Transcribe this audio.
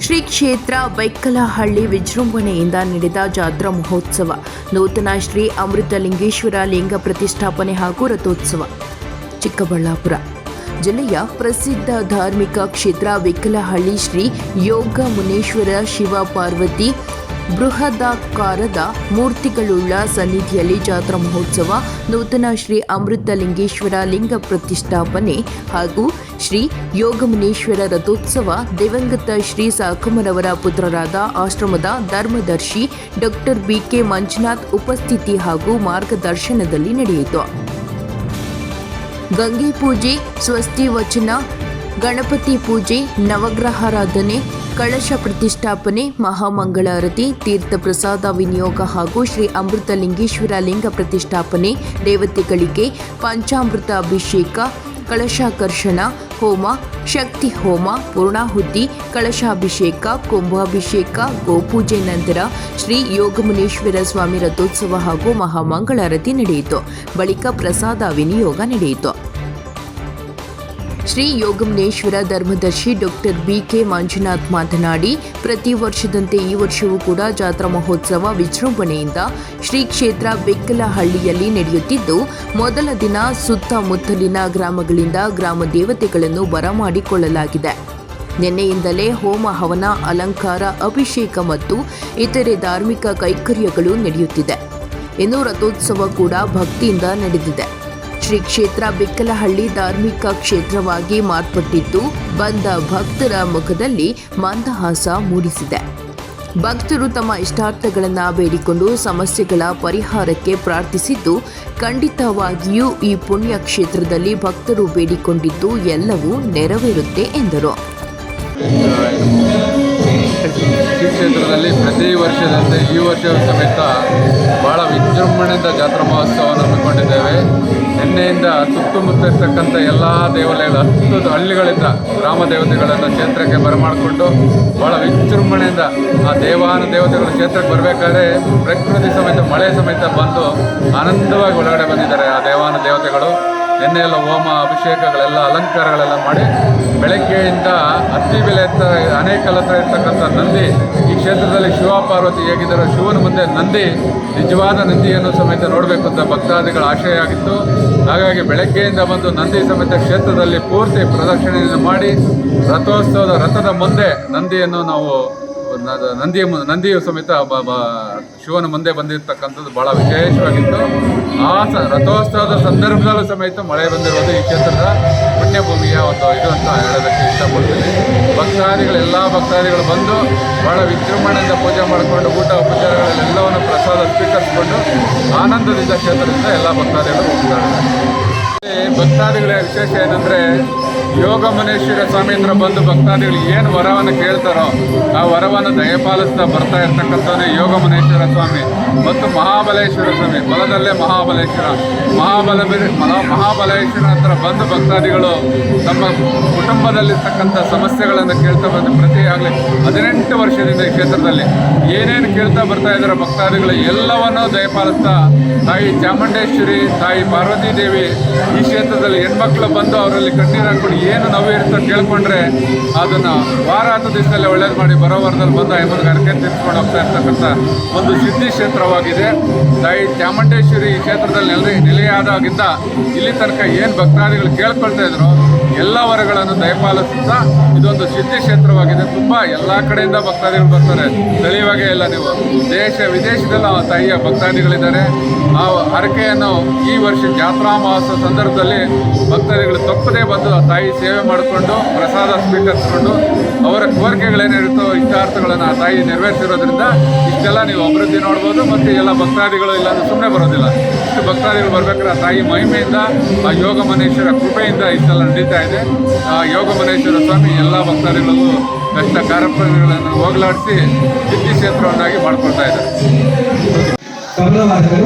ಶ್ರೀ ಕ್ಷೇತ್ರ ಬೈಕ್ಕಲಹಳ್ಳಿ ವಿಜೃಂಭಣೆಯಿಂದ ನಡೆದ ಜಾತ್ರಾ ಮಹೋತ್ಸವ. ನೂತನ ಶ್ರೀ ಅಮೃತಲಿಂಗೇಶ್ವರ ಲಿಂಗ ಪ್ರತಿಷ್ಠಾಪನೆ ಹಾಗೂ ರಥೋತ್ಸವ. ಚಿಕ್ಕಬಳ್ಳಾಪುರ. ಜಿಲ್ಲೆಯ ಪ್ರಸಿದ್ಧ ಧಾರ್ಮಿಕ ಕ್ಷೇತ್ರ ಬೆಕ್ಕಲಹಳ್ಳಿ ಶ್ರೀ ಯೋಗ ಮುನೇಶ್ವರ ಶಿವ ಪಾರ್ವತಿ ಬೃಹದಾಕಾರದ ಮೂರ್ತಿಗಳುಳ್ಳ ಸನ್ನಿಧಿಯಲ್ಲಿ ಜಾತ್ರಾ ಮಹೋತ್ಸವ, ನೂತನ ಶ್ರೀ ಅಮೃತಲಿಂಗೇಶ್ವರ ಲಿಂಗ ಪ್ರತಿಷ್ಠಾಪನೆ ಹಾಗೂ ಶ್ರೀ ಯೋಗಮುನೇಶ್ವರ ರಥೋತ್ಸವ, ದಿವಂಗತ ಶ್ರೀ ಸಾಕುಮರವರ ಪುತ್ರರಾದ ಆಶ್ರಮದ ಧರ್ಮದರ್ಶಿ ಡಾಕ್ಟರ್ ಬಿಕೆ ಮಂಜುನಾಥ್ ಉಪಸ್ಥಿತಿ ಹಾಗೂ ಮಾರ್ಗದರ್ಶನದಲ್ಲಿ ನಡೆಯಿತು. ಗಂಗೆ ಪೂಜೆ, ಸ್ವಸ್ತಿ ವಚನ, ಗಣಪತಿ ಪೂಜೆ, ನವಗ್ರಹಾರಾಧನೆ ಕಳಶ ಪ್ರತಿಷ್ಠಾಪನೆ, ಮಹಾಮಂಗಳಾರತಿ ತೀರ್ಥ ಪ್ರಸಾದ ವಿನಿಯೋಗ ಹಾಗೂ ಶ್ರೀ ಅಮೃತಲಿಂಗೇಶ್ವರ ಲಿಂಗ ಪ್ರತಿಷ್ಠಾಪನೆ, ದೇವತೆಗಳಿಗೆ ಪಂಚಾಮೃತ ಅಭಿಷೇಕ, ಕಳಶಾಕರ್ಷಣ, ಹೋಮ, ಶಕ್ತಿ ಹೋಮ, ಪೂರ್ಣಾಹುತಿ, ಕಳಶಾಭಿಷೇಕ, ಕುಂಭಾಭಿಷೇಕ, ಗೋಪೂಜೆ ನಂತರ ಶ್ರೀ ಯೋಗಮುನೇಶ್ವರ ಸ್ವಾಮಿ ರಥೋತ್ಸವ ಹಾಗೂ ಮಹಾಮಂಗಳಾರತಿ ನಡೆಯಿತು. ಬಳಿಕ ಪ್ರಸಾದ ವಿನಿಯೋಗ ನಡೆಯಿತು. ಶ್ರೀ ಯೋಗಮನೇಶ್ವರ ಧರ್ಮದರ್ಶಿ ಡಾಕ್ಟರ್ ಬಿಕೆ ಮಂಜುನಾಥ್ ಮಾತನಾಡಿ, ಪ್ರತಿ ವರ್ಷದಂತೆ ಈ ವರ್ಷವೂ ಕೂಡ ಜಾತ್ರಾ ಮಹೋತ್ಸವ ವಿಜೃಂಭಣೆಯಿಂದ ಶ್ರೀ ಕ್ಷೇತ್ರ ಬೆಕ್ಕಲಹಳ್ಳಿಯಲ್ಲಿ ನಡೆಯುತ್ತಿದ್ದು, ಮೊದಲ ದಿನ ಸುತ್ತಮುತ್ತಲಿನ ಗ್ರಾಮಗಳಿಂದ ಗ್ರಾಮ ದೇವತೆಗಳನ್ನು ಬರಮಾಡಿಕೊಳ್ಳಲಾಗಿದೆ ನಿನ್ನೆಯಿಂದಲೇ ಹೋಮ ಹವನ, ಅಲಂಕಾರ, ಅಭಿಷೇಕ ಮತ್ತು ಇತರೆ ಧಾರ್ಮಿಕ ಕೈಕರ್ಯಗಳು ನಡೆಯುತ್ತಿದೆ. ಇನ್ನು ರಥೋತ್ಸವ ಕೂಡ ಭಕ್ತಿಯಿಂದ ನಡೆದಿದೆ. ಶ್ರೀ ಕ್ಷೇತ್ರ ಬಿಕ್ಕಲಹಳ್ಳಿ ಧಾರ್ಮಿಕ ಕ್ಷೇತ್ರವಾಗಿ ಮಾರ್ಪಟ್ಟಿದ್ದು, ಬಂದ ಭಕ್ತರ ಮುಖದಲ್ಲಿ ಮಂದಹಾಸ ಮೂಡಿಸಿದೆ. ಭಕ್ತರು ತಮ್ಮ ಇಷ್ಟಾರ್ಥಗಳನ್ನು ಬೇಡಿಕೊಂಡು ಸಮಸ್ಯೆಗಳ ಪರಿಹಾರಕ್ಕೆ ಪ್ರಾರ್ಥಿಸಿದ್ದು, ಖಂಡಿತವಾಗಿಯೂ ಈ ಪುಣ್ಯ ಕ್ಷೇತ್ರದಲ್ಲಿ ಭಕ್ತರು ಬೇಡಿಕೊಂಡಿದ್ದು ಎಲ್ಲವೂ ನೆರವೇರುತ್ತೆ ಎಂದರು. ಶ್ರೀ ಕ್ಷೇತ್ರದಲ್ಲಿ ಪ್ರತಿ ವರ್ಷದಂತೆ ಈ ವರ್ಷವೂ ಸಮೇತ ಭಾಳ ವಿಜೃಂಭಣೆಯಿಂದ ಜಾತ್ರಾ ಮಹೋತ್ಸವವನ್ನು ಹಮ್ಮಿಕೊಂಡಿದ್ದೇವೆ. ನಿನ್ನೆಯಿಂದ ಸುತ್ತಮುತ್ತ ಇರ್ತಕ್ಕಂಥ ಎಲ್ಲ ದೇವಾಲಯಗಳ ಹತ್ತು ಹಳ್ಳಿಗಳಿಂದ ಗ್ರಾಮ ದೇವತೆಗಳನ್ನು ಕ್ಷೇತ್ರಕ್ಕೆ ಬರಮಾಡಿಕೊಂಡು ಭಾಳ ವಿಜೃಂಭಣೆಯಿಂದ ಆ ದೇವಾನ ದೇವತೆಗಳು ಕ್ಷೇತ್ರಕ್ಕೆ ಬರಬೇಕಾದ್ರೆ ಪ್ರಕೃತಿ ಸಮೇತ, ಮಳೆ ಸಮೇತ ಬಂದು ಆನಂದವಾಗಿ ಒಳಗಡೆ ಬಂದಿದ್ದಾರೆ ಆ ದೇವಾನ ದೇವತೆಗಳು. ನಿನ್ನೆ ಎಲ್ಲ ಹೋಮ ಅಭಿಷೇಕಗಳೆಲ್ಲ ಅಲಂಕಾರಗಳೆಲ್ಲ ಮಾಡಿ ಬೆಳಗ್ಗೆಯಿಂದ ಅತ್ತಿ ಬೆಲೆ ಅಂತ ಅನೇಕ ಹತ್ರ ಇರ್ತಕ್ಕಂಥ ನಂದಿ, ಈ ಕ್ಷೇತ್ರದಲ್ಲಿ ಶಿವ ಪಾರ್ವತಿ ಹೇಗಿದ್ದಾರೋ ಶಿವನ ಮುಂದೆ ನಂದಿ, ನಿಜವಾದ ನಂದಿಯನ್ನು ಸಮೇತ ನೋಡಬೇಕು ಅಂತ ಭಕ್ತಾದಿಗಳ ಆಶಯ ಆಗಿತ್ತು ಹಾಗಾಗಿ ಬೆಳಗ್ಗೆಯಿಂದ ಬಂದು ನಂದಿ ಸಮೇತ ಕ್ಷೇತ್ರದಲ್ಲಿ ಪೂರ್ತಿ ಪ್ರದಕ್ಷಿಣೆಯನ್ನು ಮಾಡಿ, ರಥೋತ್ಸವದ ರಥದ ಮುಂದೆ ನಂದಿಯನ್ನು ನಾವು ನಂದಿಯ ನಂದಿಯು ಸಮೇತ ಶಿವನ ಮುಂದೆ ಬಂದಿರತಕ್ಕಂಥದ್ದು ಭಾಳ ವಿಶೇಷವಾಗಿತ್ತು. ಆ ಸ, ರಥೋತ್ಸವದ ಸಂದರ್ಭದಲ್ಲೂ ಸಮೇತ ಮಳೆ ಬಂದಿರೋದು ಈ ಕ್ಷೇತ್ರದ ಪುಣ್ಯಭೂಮಿಯ ಒಂದು ಇದು ಅಂತ ಹೇಳೋದಕ್ಕೆ ಇಷ್ಟಪಡ್ತೀನಿ. ಭಕ್ತಾದಿಗಳು ಎಲ್ಲ ಭಕ್ತಾದಿಗಳು ಬಂದು ಭಾಳ ವಿಜೃಂಭಣೆಯಿಂದ ಪೂಜೆ ಮಾಡಿಕೊಂಡು ಊಟ ಉಪಚಾರಗಳೆಲ್ಲವನ್ನು ಪ್ರಸಾದ ಸ್ವೀಕರಿಸಿಕೊಂಡು ಆನಂದದಿಂದ ಕ್ಷೇತ್ರದಿಂದ ಎಲ್ಲ ಭಕ್ತಾದಿಗಳು ಹೋಗ್ತಾರೆ. ಭಕ್ತಾದಿಗಳ ವಿಶೇಷ ಏನಂದ್ರೆ ಯೋಗ ಮನೇಶ್ವರ ಸ್ವಾಮಿ ಹತ್ರ ಬಂದು ಭಕ್ತಾದಿಗಳು ಏನು ವರವನ್ನು ಕೇಳ್ತಾರೋ ಆ ವರವನ್ನು ದಯಪಾಲಿಸ್ತಾ ಬರ್ತಾ ಇರ್ತಕ್ಕಂಥವ್ರೆ ಯೋಗ ಮನೇಶ್ವರ ಸ್ವಾಮಿ ಮತ್ತು ಮಹಾಬಲೇಶ್ವರ ಸ್ವಾಮಿ. ಬಲದಲ್ಲೇ ಮಹಾಬಲೇಶ್ವರ. ಮಹಾಬಲ ಮಹಾಬಲೇಶ್ವರ ಹತ್ರ ಬಂದು ಭಕ್ತಾದಿಗಳು ತಮ್ಮ ಕುಟುಂಬದಲ್ಲಿರ್ತಕ್ಕಂಥ ಸಮಸ್ಯೆಗಳನ್ನು ಕೇಳ್ತಾ ಬಂದು ಪ್ರತಿ ಆಗಲಿ ಹದಿನೆಂಟು ವರ್ಷದಿಂದ ಈ ಕ್ಷೇತ್ರದಲ್ಲಿ ಏನೇನು ಕೇಳ್ತಾ ಬರ್ತಾ ಇದ್ದಾರೆ ಭಕ್ತಾದಿಗಳು ಎಲ್ಲವನ್ನೂ ದಯಪಾಲಿಸ್ತಾ ತಾಯಿ ಚಾಮುಂಡೇಶ್ವರಿ, ತಾಯಿ ಪಾರ್ವತಿ ದೇವಿ ಈ ಕ್ಷೇತ್ರದಲ್ಲಿ ಹೆಣ್ಮಕ್ಳು ಬಂದು ಅವರಲ್ಲಿ ಕಣ್ಣೀರು ಹಾಕೊಂಡು ಏನು ನೋವು ಇರುತ್ತೋ ಕೇಳ್ಕೊಂಡ್ರೆ ಅದನ್ನು ವಾರ ಹತ್ತು ದಿವಸದಲ್ಲಿ ಒಳ್ಳೇದು ಮಾಡಿ ಬರೋ ವಾರದಲ್ಲಿ ಬಂದು ಹರಕೆ ತಿರ್ಸ್ಕೊಂಡು ಹೋಗ್ತಾ ಇರ್ತಕ್ಕಂಥ ಒಂದು ಸಿದ್ಧಿ ಕ್ಷೇತ್ರವಾಗಿದೆ. ತಾಯಿ ಚಾಮುಂಡೇಶ್ವರಿ ಕ್ಷೇತ್ರದಲ್ಲಿ ನೆಲೆ, ನೆಲೆಯಾದಾಗಿಂದ ಇಲ್ಲಿ ತನಕ ಏನು ಭಕ್ತಾದಿಗಳು ಕೇಳ್ಕೊಳ್ತಾ ಇದ್ರು ಎಲ್ಲ ವರಗಳನ್ನು ದಯಪಾಲಿಸುತ್ತಾ ಇದೊಂದು ಸಿದ್ಧಿ ಕ್ಷೇತ್ರವಾಗಿದೆ. ತುಂಬ ಎಲ್ಲ ಕಡೆಯಿಂದ ಭಕ್ತಾದಿಗಳು ಬರ್ತಾರೆ. ಸ್ಥಳೀಯವಾಗೇ ಇಲ್ಲ ನೀವು. ದೇಶ ವಿದೇಶದಲ್ಲ ತಾಯಿಯ ಭಕ್ತಾದಿಗಳಿದ್ದಾರೆ. ಆ ಹರಕೆಯನ್ನು ಈ ವರ್ಷ ಜಾತ್ರಾ ಮಹೋತ್ಸವ ಸಂದರ್ಭದಲ್ಲಿ ಭಕ್ತಾದಿಗಳು ತಪ್ಪದೇ ಬಂದು ತಾಯಿ ಸೇವೆ ಮಾಡಿಕೊಂಡು, ಪ್ರಸಾದ ಸ್ವೀಕರಿಸಿಕೊಂಡು, ಅವರ ಕೋರಿಕೆಗಳೇನಿರುತ್ತೋ ಇಷ್ಟಾರ್ಥಗಳನ್ನು ಆ ತಾಯಿ ನೆರವೇರಿಸಿರೋದ್ರಿಂದ ಇಷ್ಟೆಲ್ಲ ನೀವು ಅಭಿವೃದ್ಧಿ ನೋಡ್ಬೋದು ಮತ್ತು ಎಲ್ಲ ಭಕ್ತಾದಿಗಳು ಇಲ್ಲಾಂದ್ರೆ ಸುಮ್ಮನೆ ಬರೋದಿಲ್ಲ. ಇಷ್ಟು ಭಕ್ತಾದಿಗಳು ಬರಬೇಕಾದ್ರೆ ಆ ತಾಯಿ ಮಹಿಮೆಯಿಂದ, ಆ ಯೋಗ ಮನೇಶ್ವರ ಕೃಪೆಯಿಂದ ಇಷ್ಟೆಲ್ಲ ನಡೀತಾ ಇದೆ. ಆ ಯೋಗ ಮನೇಶ್ವರ ಸ್ವಾಮಿ ಎಲ್ಲ ಭಕ್ತಾದಿಗಳಿಗೂ ಕಷ್ಟ ಕಾರ್ಯಕ್ರಮಗಳನ್ನು ಹೋಗಲಾಡಿಸಿ ಸಿದ್ಧಿ ಕ್ಷೇತ್ರವನ್ನಾಗಿ ಮಾಡ್ಕೊಳ್ತಾ ಇದ್ದಾರೆ.